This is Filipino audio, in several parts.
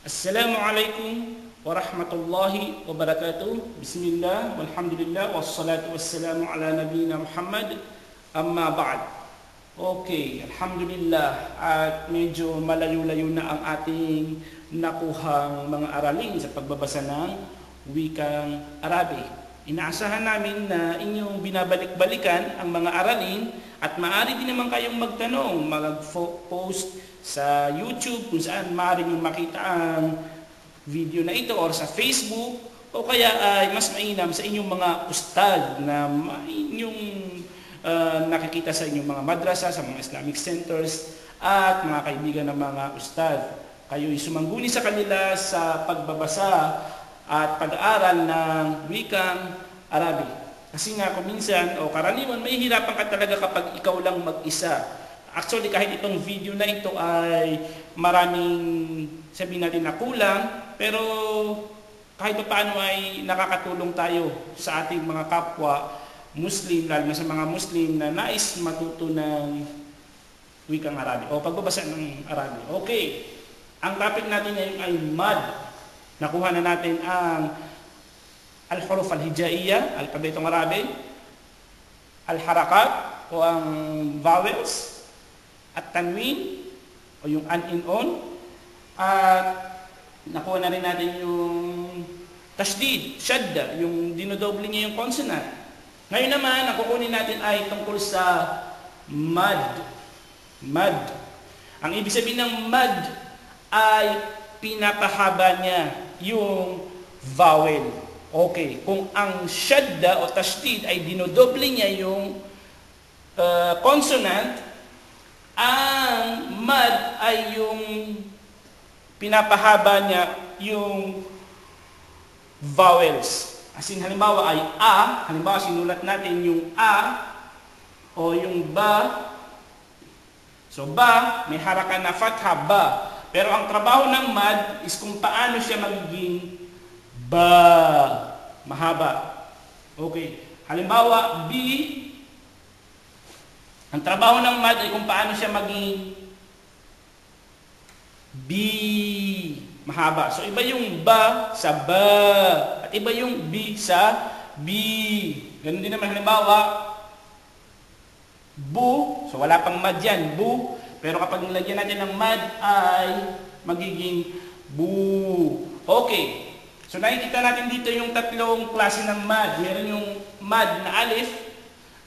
Assalamualaikum warahmatullahi wabarakatuh. Bismillah, walhamdulillah, wassalatu wassalamu ala nabiyina Muhammad. Amma ba'd. Okay, alhamdulillah. At medyo malayo-layo na ang ating nakuhang mga aralin sa pagbabasa ng wikang Arabi. Inaasahan namin na inyong binabalik-balikan ang mga aralin at maaari din naman kayong magtanong, mag-post sa YouTube kung saan maaari nyo makita ang video na ito or sa Facebook o kaya ay mas mainam sa inyong mga ustad na inyong uh, nakikita sa inyong mga madrasa, sa mga Islamic centers at mga kaibigan ng mga ustad. Kayo'y sumangguni sa kanila sa pagbabasa at pag-aaral ng wikang Arabi. Kasi nga kung minsan o karaniwan, may hirapan ka talaga kapag ikaw lang mag-isa. Actually, kahit itong video na ito ay maraming sabihin natin na kulang, pero kahit pa paano ay nakakatulong tayo sa ating mga kapwa Muslim, lalo na sa mga Muslim na nais matuto ng wikang Arabi o pagbabasa ng Arabi. Okay, ang topic natin ngayon ay mad. Nakuha na natin ang al-huruf al-hijaiyya, alpabetong Arabi, al-harakat o ang vowels, at tanwin o yung an in on, at nakuha na rin natin yung tasdid, shadda, yung dinodoble niya yung consonant. Ngayon naman, ang kukunin natin ay tungkol sa mad. Mad. Ang ibig sabihin ng mad ay pinapahaba niya yung vowel. Okay, kung ang shadda o tasdid ay dinodoble niya yung uh, consonant, ang mad ay yung pinapahaba niya yung vowels. As in, halimbawa ay a, halimbawa sinulat natin yung a o yung ba. So ba, may harakan na fatha, ba. Pero ang trabaho ng mad is kung paano siya magiging ba. Mahaba. Okay. Halimbawa, B, ang trabaho ng mad ay kung paano siya maging B. Mahaba. So, iba yung ba sa ba. At iba yung B sa B. Ganun din naman halimbawa, bu. So, wala pang mad yan. Bu. Pero kapag nilagyan natin ng mad ay magiging bu. Okay. So, nakikita natin dito yung tatlong klase ng mad. Meron yung mad na alif,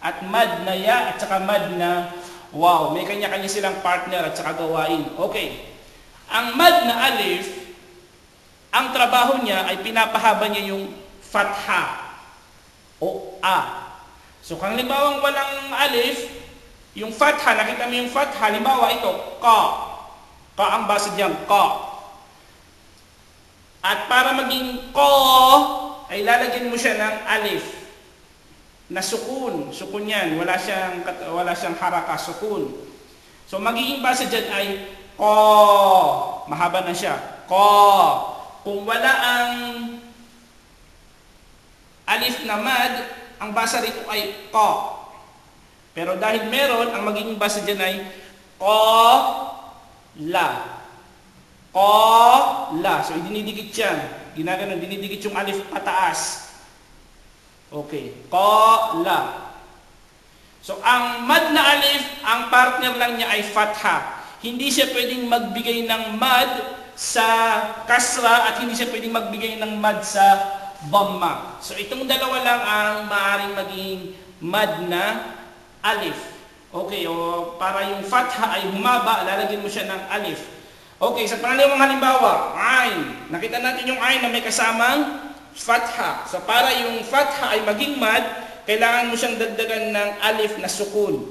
at mad na ya, at saka mad na wow. May kanya-kanya silang partner at saka gawain. Okay. Ang mad na alif, ang trabaho niya ay pinapahaba niya yung fatha o a. So, kung halimbawa walang alif, yung fatha, nakita mo yung fatha, halimbawa ito, ka. Ka ang basa diyan, ka. At para maging ko, ay lalagyan mo siya ng alif na sukun. Sukun yan. Wala siyang, wala siyang haraka, sukun. So, magiging basa dyan ay ko. Mahaba na siya. Ko. Kung wala ang alif na mad, ang basa rito ay ko. Pero dahil meron, ang magiging basa dyan ay ko, la. Ko, la. So, dinidikit yan. Ginaganon, dinidikit yung alif pataas. Okay. Ko, la. So, ang mad na alif, ang partner lang niya ay fatha. Hindi siya pwedeng magbigay ng mad sa kasra at hindi siya pwedeng magbigay ng mad sa dhamma. So, itong dalawa lang ang maaaring maging mad na alif. Okay, o para yung fatha ay humaba, lalagyan mo siya ng alif. Okay, sa pangalawang halimbawa, ain. Nakita natin yung ain na may kasamang fatha. So para yung fatha ay maging mad, kailangan mo siyang dagdagan ng alif na sukun.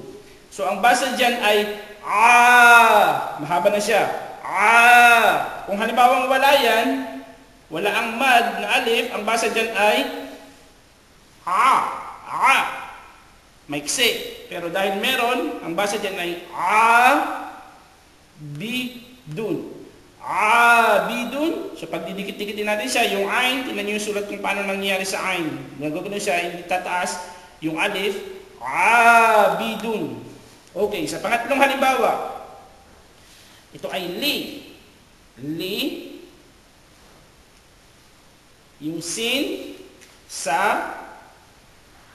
So ang basa dyan ay ah. Mahaba na siya. Ah. Kung halimbawa wala yan, wala ang mad na alif, ang basa dyan ay ha. Ah. Maiksi. Pero dahil meron, ang basa dyan ay ah. Bidun. Ah, bidun. So pag didikit-dikitin natin siya, yung ain, niyo yung sulat kung paano nangyayari sa ain. Nagagano siya, hindi tataas yung alif. Ah, bidun. Okay, sa pangatlong halimbawa, ito ay li. Li, yung sin sa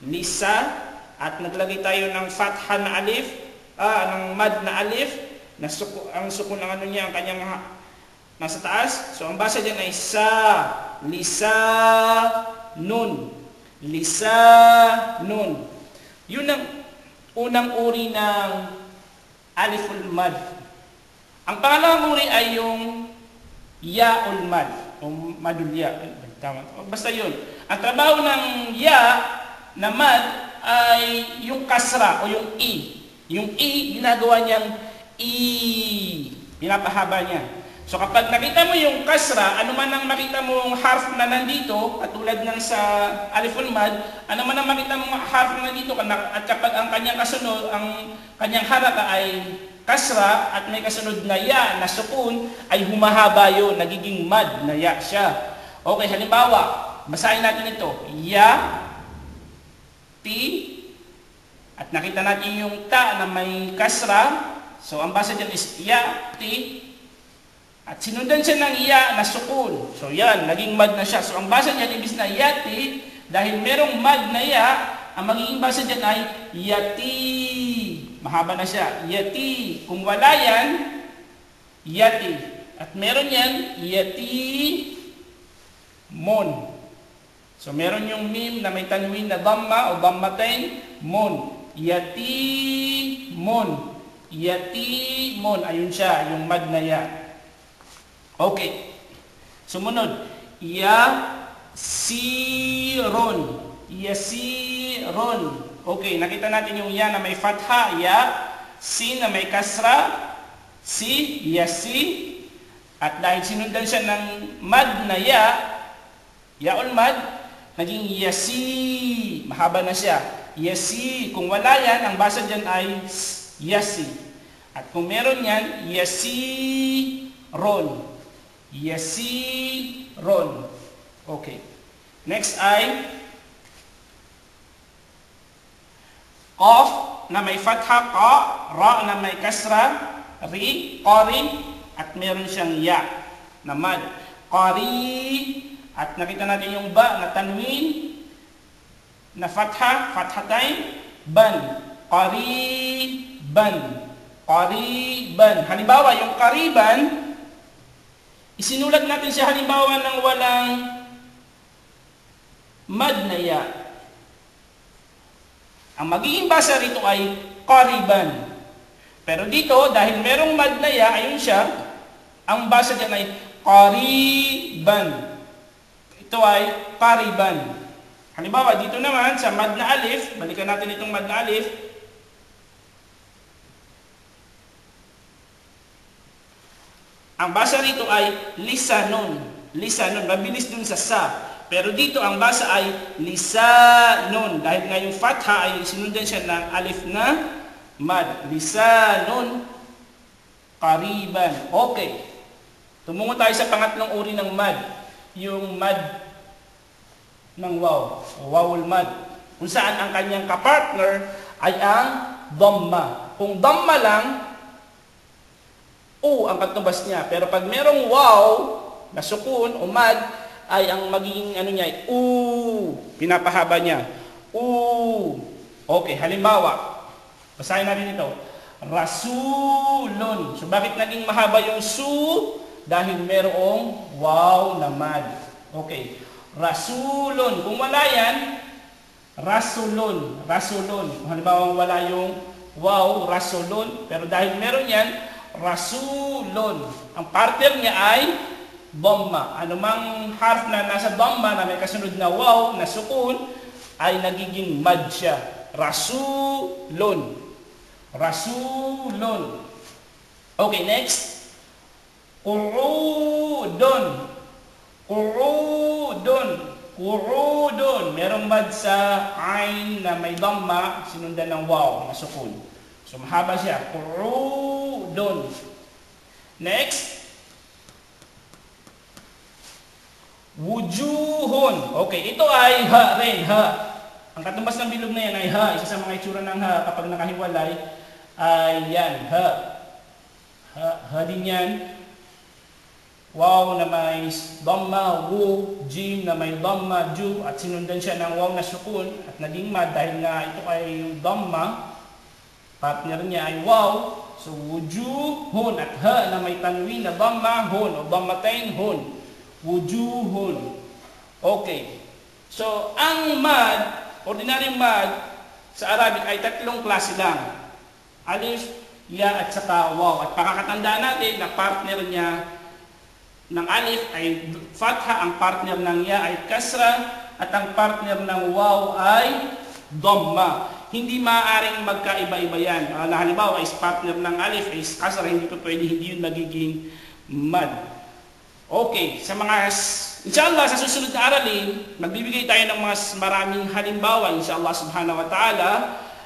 lisa at naglagay tayo ng fatha na alif, ah, ng mad na alif, na suko, ang suko ng ano niya, ang kanyang nasa taas. So ang basa diyan ay sa, lisa, nun. Lisa, nun. Yun ang unang uri ng aliful mad. Ang pangalawang uri ay yung yaul mad o madulya. Tama. Basta yun. Ang trabaho ng ya na mad ay yung kasra o yung i. Yung i, ginagawa niyang i. Pinapahaba niya. So kapag nakita mo yung kasra, ano man ang makita mong harf na nandito, katulad ng sa aliful mad, ano man ang makita mong harf na nandito, at kapag ang kanyang kasunod, ang kanyang haraka ay kasra at may kasunod na ya na sukun, ay humahaba yun, nagiging mad na ya siya. Okay, halimbawa, basahin natin ito. Ya, ti, at nakita natin yung ta na may kasra. So ang basa dyan is ya, ti, at sinundan siya ng iya na sukun. So yan, naging mad na siya. So ang basa niya, ibis na yati, dahil merong mad na ya, ang magiging basa dyan ay yati. Mahaba na siya. Yati. Kung wala yan, yati. At meron yan, yati mon. So meron yung mim na may tanwin na dhamma o dhammatain, mon. Yati mon. Yati mon. Ayun siya, yung mad na ya. Okay. Sumunod. Ya siron. Yasiron. Okay, nakita natin yung ya na may fatha, ya. Si na may kasra, si, yasi. At dahil sinundan siya ng mad na ya, yaon mad, naging yasi. Mahaba na siya. Yasi. Kung wala yan, ang basa dyan ay yasi. At kung meron yan, yasi ron. Yasiron. Okay. Next ay Qaf na may fatha ka, ra na may kasra, ri, qari, at meron siyang ya na mad. Qari, at nakita natin yung ba na tanwin, na fatha, fathatain, ban. Qariban. Qariban. Halimbawa, yung qariban, Isinulat natin siya halimbawa ng walang mad na ya. Ang magiging basa rito ay kariban. Pero dito, dahil merong mad na ya, ayun siya, ang basa dyan ay kariban. Ito ay kariban. Halimbawa, dito naman sa mad na alif, balikan natin itong mad na alif, Ang basa rito ay lisanon. Lisanon. Mabilis dun sa sa. Pero dito ang basa ay lisanon. Dahil nga yung fatha ay sinundan siya ng alif na mad. Lisanon. Kariban. Okay. Tumungo tayo sa pangatlong uri ng mad. Yung mad ng waw. Wawul mad. Kung saan ang kanyang kapartner ay ang dhamma. Kung dhamma lang, U ang katubas niya. Pero pag merong wow na sukun o mad, ay ang magiging ano niya ay U. Pinapahaba niya. U. Okay, halimbawa, basahin natin ito. Rasulun. So bakit naging mahaba yung su? Dahil merong wow na mad. Okay. Rasulun. Kung wala yan, rasulun. Rasulun. Kung halimbawa wala yung wow, rasulun. Pero dahil meron yan, rasulun. Ang partner niya ay dhamma. Anumang harf na nasa dhamma na may kasunod na waw, na sukun, ay nagiging mad siya. Rasulun. Rasulun. Okay, next. Qurudun. Qurudun. Qurudun. Merong mad sa ain na may dhamma, sinundan ng waw, na sukun. So mahaba siya. Qurudun. Next. Wujuhun. Okay, ito ay ha rin, ha. Ang katumbas ng bilog na yan ay ha. Isa sa mga itsura ng ha kapag nakahiwalay ay yan, ha. Ha, ha din yan. Waw na may dhamma, wu, jim na may dhamma, ju, at sinundan siya ng waw na sukun at naging mad dahil nga ito ay yung dhamma, partner niya ay waw, so wujuhun at ha na may tanwin na dhamma, hun, o dhammatain, hun, wujuhun. Okay. So, ang mad, ordinary mad, sa Arabic ay tatlong klase lang. Alif, ya at saka waw. At pakakatandaan natin na partner niya ng alif ay fatha, ang partner ng ya ay kasra, at ang partner ng waw ay dhamma. Hindi maaaring magkaiba-iba yan. Uh, halimbawa, is partner ng alif ay kasra, hindi pa pwede, hindi yun magiging mad. Okay, sa mga, inshallah, sa susunod na aralin, magbibigay tayo ng mas maraming halimbawa, inshallah subhanahu wa ta'ala,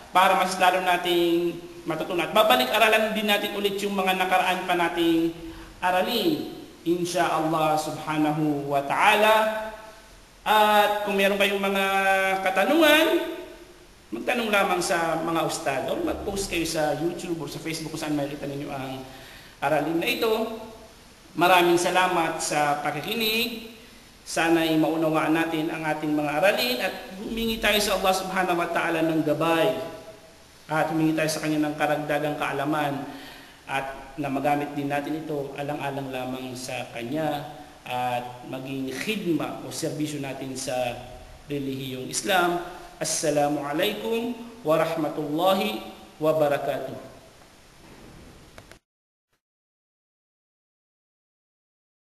para mas lalo nating matutunan. At babalik aralan din natin ulit yung mga nakaraan pa nating aralin insya Allah subhanahu wa ta'ala. At kung meron kayong mga katanungan, magtanong lamang sa mga ustad o mag-post kayo sa YouTube o sa Facebook kung saan makikita ninyo ang aralin na ito. Maraming salamat sa pakikinig. Sana'y maunawaan natin ang ating mga aralin at humingi tayo sa Allah subhanahu wa ta'ala ng gabay at humingi tayo sa Kanya ng karagdagang kaalaman na magamit din natin ito alang-alang lamang sa Kanya at maging khidma o serbisyo natin sa relihiyong Islam. Assalamu alaikum wa rahmatullahi wa barakatuh.